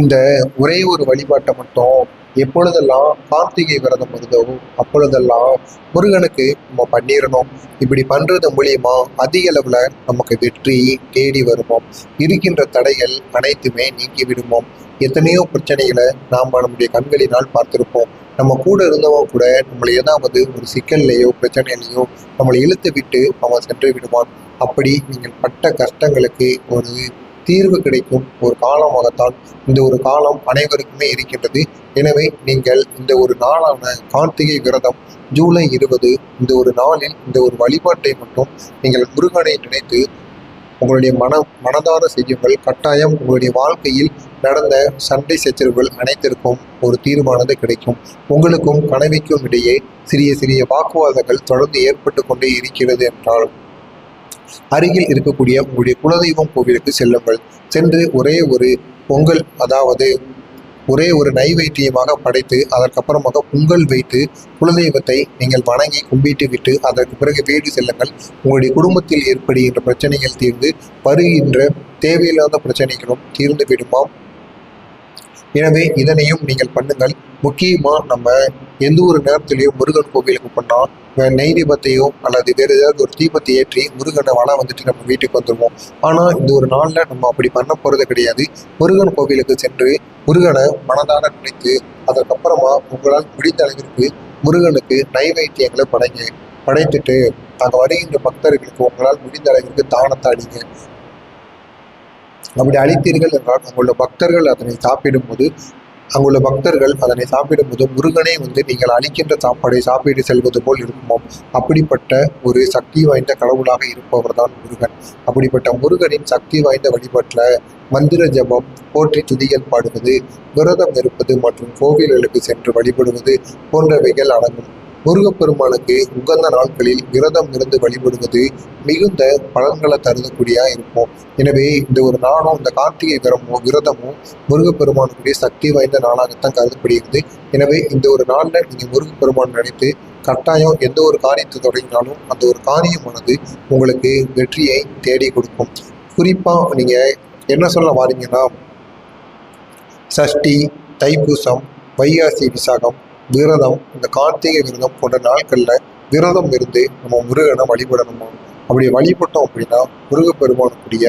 இந்த ஒரே ஒரு வழிபாட்டை மட்டும் எப்பொழுதெல்லாம் கார்த்திகை விரதம் வருதோ அப்பொழுதெல்லாம் முருகனுக்கு நம்ம பண்ணிடணும் இப்படி பண்ணுறது மூலியமா அதிக அளவில் நமக்கு வெற்றி தேடி வருவோம் இருக்கின்ற தடைகள் அனைத்துமே நீங்கி விடுமோம். எத்தனையோ பிரச்சனைகளை நாம் நம்முடைய கண்களினால் பார்த்திருப்போம். நம்ம கூட இருந்தவன் கூட நம்மளை ஏதாவது ஒரு சிக்கல்லையோ பிரச்சனையிலையோ நம்மளை இழுத்து விட்டு அவன் சென்று விடுவான். அப்படி நீங்கள் பட்ட கஷ்டங்களுக்கு ஒரு தீர்வு கிடைக்கும் ஒரு காலமாகத்தான் இந்த ஒரு காலம் அனைவருக்குமே இருக்கின்றது. எனவே நீங்கள் இந்த ஒரு நாளான கார்த்திகை விரதம் ஜூலை இருபது இந்த ஒரு நாளில் இந்த ஒரு வழிபாட்டை மட்டும் நீங்கள் முருகனை நினைத்து உங்களுடைய மன மனதார செய்யுங்கள். கட்டாயம் உங்களுடைய வாழ்க்கையில் நடந்த சண்டை சச்சரவுகள் அனைத்திற்கும் ஒரு தீர்வானது கிடைக்கும். உங்களுக்கும் கனவிக்கும் இடையே சிறிய சிறிய வாக்குவாதங்கள் தொடர்ந்து ஏற்பட்டு கொண்டே இருக்கிறது என்றால் அருகில் இருக்கக்கூடிய உங்களுடைய குலதெய்வம் கோவிலுக்கு செல்லுங்கள். சென்று ஒரே ஒரு பொங்கல் அதாவது ஒரே ஒரு நைவேத்தியமாக படைத்து அதற்கப்புறமாக பொங்கல் வைத்து குலதெய்வத்தை நீங்கள் வணங்கி கும்பிட்டு விட்டு அதற்கு பிறகு வீடு செல்லுங்கள். உங்களுடைய குடும்பத்தில் ஏற்படுகின்ற பிரச்சனைகள் தீர்ந்து வருகின்ற தேவையில்லாத பிரச்சனைகளும் தீர்ந்து விடுமாம் எனவே இதனையும் நீங்கள் பண்ணுங்கள். முக்கியமாக நம்ம எந்த ஒரு நேரத்திலையும் முருகன் கோவிலுக்கு போனால் வே- நெய் அல்லது வேறு ஏதாவது ஒரு தீபத்தை ஏற்றி முருகனை வளம் வந்துட்டு நம்ம வீட்டுக்கு வந்துடுவோம் ஆனா இந்த ஒரு நாள்ல நம்ம அப்படி பண்ண போறது கிடையாது. முருகன் கோவிலுக்கு சென்று முருகனை மனதார நினைத்து அதற்கப்புறமா உங்களால் முடிந்த அளவிற்கு முருகனுக்கு நைவேத்தியங்களை படைங்க படைத்துட்டு அங்கே வருகின்ற பக்தர்களுக்கு உங்களால் முடிந்த அளவிற்கு தானத்தை அடிங்க அப்படி அளித்தீர்கள் என்றால் அங்குள்ள பக்தர்கள் அதனை சாப்பிடும்போது அங்குள்ள பக்தர்கள் அதனை சாப்பிடும்போது முருகனே வந்து நீங்கள் அளிக்கின்ற சாப்பாடை சாப்பிட்டு செல்வது போல் இருக்குமாம். அப்படிப்பட்ட ஒரு சக்தி வாய்ந்த கடவுளாக இருப்பவர் தான் முருகன். அப்படிப்பட்ட முருகனின் சக்தி வாய்ந்த வழிபாட்டில் மந்திர ஜபம் போற்றி துதிகள் பாடுவது விரதம் இருப்பது மற்றும் கோவில்களுக்கு சென்று வழிபடுவது போன்றவைகள் அடங்கும். முருகப்பெருமானுக்கு உகந்த நாட்களில் விரதம் இருந்து வழிபடுவது மிகுந்த பலன்களை தருதக்கூடியா இருக்கும். எனவே இந்த ஒரு நாளும் இந்த கார்த்திகை விரமும் விரதமும் முருகப்பெருமானுடைய சக்தி வாய்ந்த நாளாகத்தான் கருதப்படுகிறது. எனவே இந்த ஒரு நாளில் நீங்கள் முருகப்பெருமான் நினைத்து கட்டாயம் எந்த ஒரு காரியத்தை தொடங்கினாலும் அந்த ஒரு காரியமானது உங்களுக்கு வெற்றியை தேடி கொடுக்கும். குறிப்பாக நீங்கள் என்ன சொல்ல வாரீங்கன்னா சஷ்டி தைப்பூசம் வைகாசி விசாகம் விரதம் இந்த கார்த்திகை விரதம் போன்ற நாட்களில் விரதம் இருந்து நம்ம முருகனை வழிபடணுமா? அப்படி வழிபட்டோம் அப்படின்னா முருகப்பெருமானுக்குரிய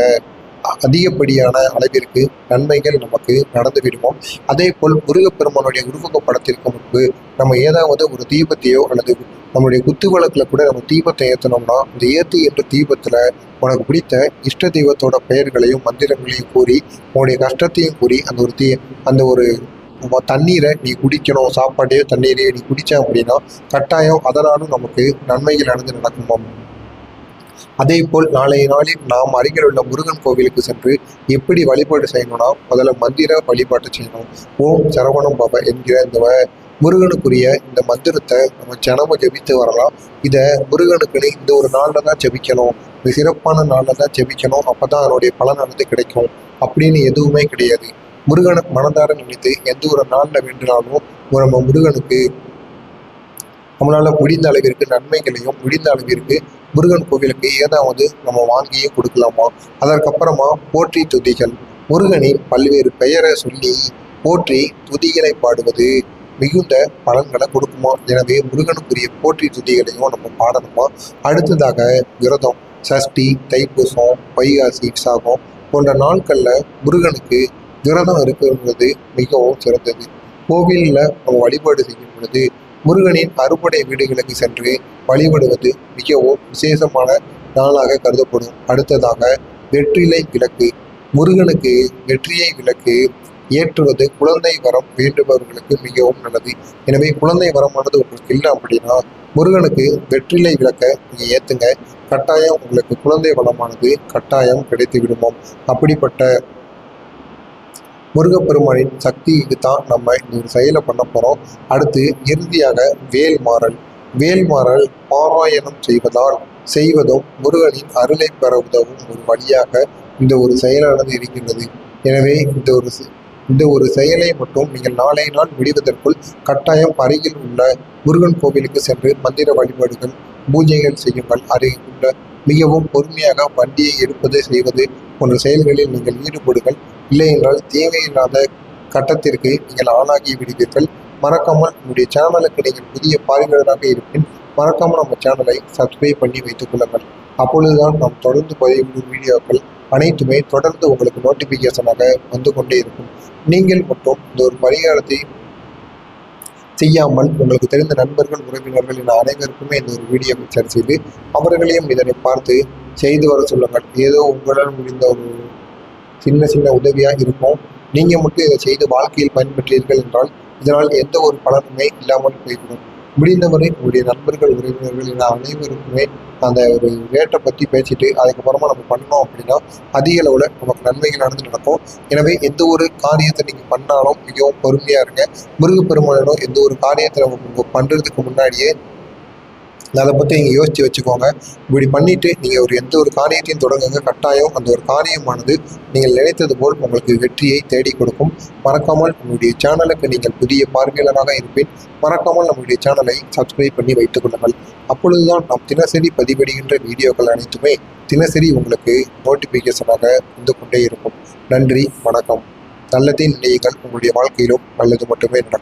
அதிகப்படியான அளவிற்கு நன்மைகள் நமக்கு நடந்து விடுவோம் அதே போல் முருகப்பெருமானுடைய உருவக படத்திற்கு முன்பு நம்ம ஏதாவது ஒரு தீபத்தையோ அல்லது நம்முடைய குத்து வழக்கில் கூட நம்ம தீபத்தை ஏற்றினோம்னா அந்த ஏற்றி என்ற தீபத்தில் உனக்கு பிடித்த இஷ்ட தெய்வத்தோட பெயர்களையும் மந்திரங்களையும் கூறி உன்னுடைய கஷ்டத்தையும் கூறி அந்த ஒரு தீ அந்த ஒரு தண்ணீரை நீ குடிக்கணும் சாப்பாட்டையோ தண்ணீரையோ நீ குடிச்ச அப்படின்னா கட்டாயம் அதனாலும் நமக்கு நன்மைகள் நடந்து நடக்குமாம் அதே போல் நாளைய நாளில் நாம் அருகில் உள்ள முருகன் கோவிலுக்கு சென்று எப்படி வழிபாடு செய்யணும்னா முதல்ல மந்திர வழிபாட்டு செய்யணும். ஓம் சரவணம் பவ என்கிற இந்த முருகனுக்குரிய இந்த மந்திரத்தை நம்ம தினமும் ஜெபித்து வரலாம். இதை முருகனுக்குன்னு இந்த ஒரு நாளில் தான் ஜெபிக்கணும். இந்த சிறப்பான நாளில் தான் ஜெபிக்கணும். அப்போ தான் அதனுடைய பலனானது கிடைக்கும். அப்படின்னு எதுவுமே கிடையாது. முருகனை மனதார நினைத்து எந்த ஒரு நாளில் வேண்டினாலும் நம்ம முருகனுக்கு நம்மளால் முடிந்த அளவிற்கு நன்மைகளையும் முடிந்த அளவிற்கு முருகன் கோவிலுக்கு ஏதாவது நம்ம வாங்கியே கொடுக்கலாமா? அதற்கப்புறமா போற்றி துதிகள். முருகனின் பல்வேறு பெயரை சொல்லி போற்றி துதிகளை பாடுவது மிகுந்த பலன்களை கொடுக்குமா? எனவே முருகனுக்குரிய போற்றி துதிகளையும் நம்ம பாடணுமா? அடுத்ததாக விரதம் சஷ்டி தைப்பூசம் வைகாசி விசாகம் போன்ற நாட்களில் முருகனுக்கு விரதம் இருக்கிறது மிகவும் சிறந்தது. கோவிலில் நம்ம வழிபாடு செய்யும் பொழுது முருகனின் அறுபடை வீடுகளுக்கு சென்று வழிபடுவது மிகவும் விசேஷமான நாளாக கருதப்படும். அடுத்ததாக வெற்றிலை விளக்கு. முருகனுக்கு வெற்றியை விளக்கு ஏற்றுவது குழந்தை வரம் வேண்டுபவர்களுக்கு மிகவும் நல்லது. எனவே குழந்தை வரமானது உங்களுக்கு இல்லை அப்படின்னா முருகனுக்கு வெற்றிலை விளக்க நீங்கள் ஏற்றுங்க கட்டாயம் உங்களுக்கு குழந்தை வளமானது கட்டாயம் கிடைத்து விடுமோ அப்படிப்பட்ட முருகப்பெருமானின் சக்திக்கு தான் நம்ம இந்த ஒரு செயலை பண்ண போகிறோம் அடுத்து இறுதியாக வேல்மாறல். வேல்மாறல் பாராயணம் செய்வதால் செய்வதும் முருகனின் அருளை பெற உதவும் ஒரு வழியாக இந்த ஒரு செயலானது இருக்கின்றது. எனவே இந்த ஒரு செ- இந்த ஒரு செயலை மட்டும் நீங்கள் நாளை நாள் முடிவதற்குள் கட்டாயம் அருகில் உள்ள முருகன் கோவிலுக்கு சென்று மந்திர வழிபாடுகள் பூஜைகள் செய்யுங்கள். அருகில் உள்ள மிகவும் பொறுமையாக வண்டியை எடுப்பது செய்வது போன்ற செயல்களில் நீங்கள் ஈடுபடுங்கள். இல்லை என்றால் தேவையில்லாத கட்டத்திற்கு நீங்கள் ஆளாகி விடுவீர்கள். மறக்காமல் நம்முடைய சேனலுக்கு நீங்கள் புதிய பார்வையாளராக இருப்பின் மறக்காமல் நம்ம சேனலை சப்ஸ்கிரைப் பண்ணி வைத்துக் கொள்ளுங்கள். அப்பொழுதுதான் நாம் தொடர்ந்து பதிவிடும் வீடியோக்கள் அனைத்துமே தொடர்ந்து உங்களுக்கு நோட்டிஃபிகேஷனாக வந்து கொண்டே இருக்கும். நீங்கள் மட்டும் இந்த ஒரு பரிகாரத்தை செய்யாமல் உங்களுக்கு தெரிந்த நண்பர்கள் உறவினர்கள் என அனைவருக்குமே இந்த ஒரு வீடியோவை ஷேர் செய்து அவர்களையும் இதனை பார்த்து செய்து வர சொல்லுங்கள். ஏதோ உங்களால் முடிந்த ஒரு சின்ன சின்ன உதவியாக இருக்கும். நீங்கள் மட்டும் இதை செய்து வாழ்க்கையில் பயன்பெற்றீர்கள் என்றால் இதனால் எந்த ஒரு பலனுமே இல்லாமல் போய்விடும். முடிந்தவரை உங்களுடைய நண்பர்கள் உறவினர்கள் என அனைவருக்குமே அந்த ஒரு ரேட்டை பற்றி பேசிட்டு அதுக்கப்புறமா நம்ம பண்ணோம் அப்படின்னா அதிக அளவில் நமக்கு நடந்து நடக்கும். எனவே எந்த ஒரு காரியத்தை நீங்கள் பண்ணாலும் மிகவும் பொறுமையாக இருங்க. முருகப்பெருமானிடம் எந்த ஒரு காரியத்தை நம்ம பண்ணுறதுக்கு முன்னாடியே அதை பற்றி நீங்கள் யோசித்து வச்சுக்கோங்க. இப்படி பண்ணிவிட்டு நீங்கள் ஒரு எந்த ஒரு காரியத்தையும் தொடங்குங்க. கட்டாயம் அந்த ஒரு காரியமானது நீங்கள் நினைத்தது போல் உங்களுக்கு வெற்றியை தேடி கொடுக்கும். மறக்காமல் நம்முடைய சேனலுக்கு நீங்கள் புதிய பார்வையாளராக இருப்பேன் மறக்காமல் நம்முடைய சேனலை சப்ஸ்கிரைப் பண்ணி வைத்துக் கொள்ளுங்கள். அப்பொழுதுதான் நாம் தினசரி பதிவிடுகின்ற வீடியோக்கள் அனைத்துமே தினசரி உங்களுக்கு நோட்டிஃபிகேஷனாக வந்து கொண்டே இருக்கும். நன்றி வணக்கம். நல்லதே நினையுங்கள். உங்களுடைய வாழ்க்கையிலும் நல்லது மட்டுமே நடக்கும்.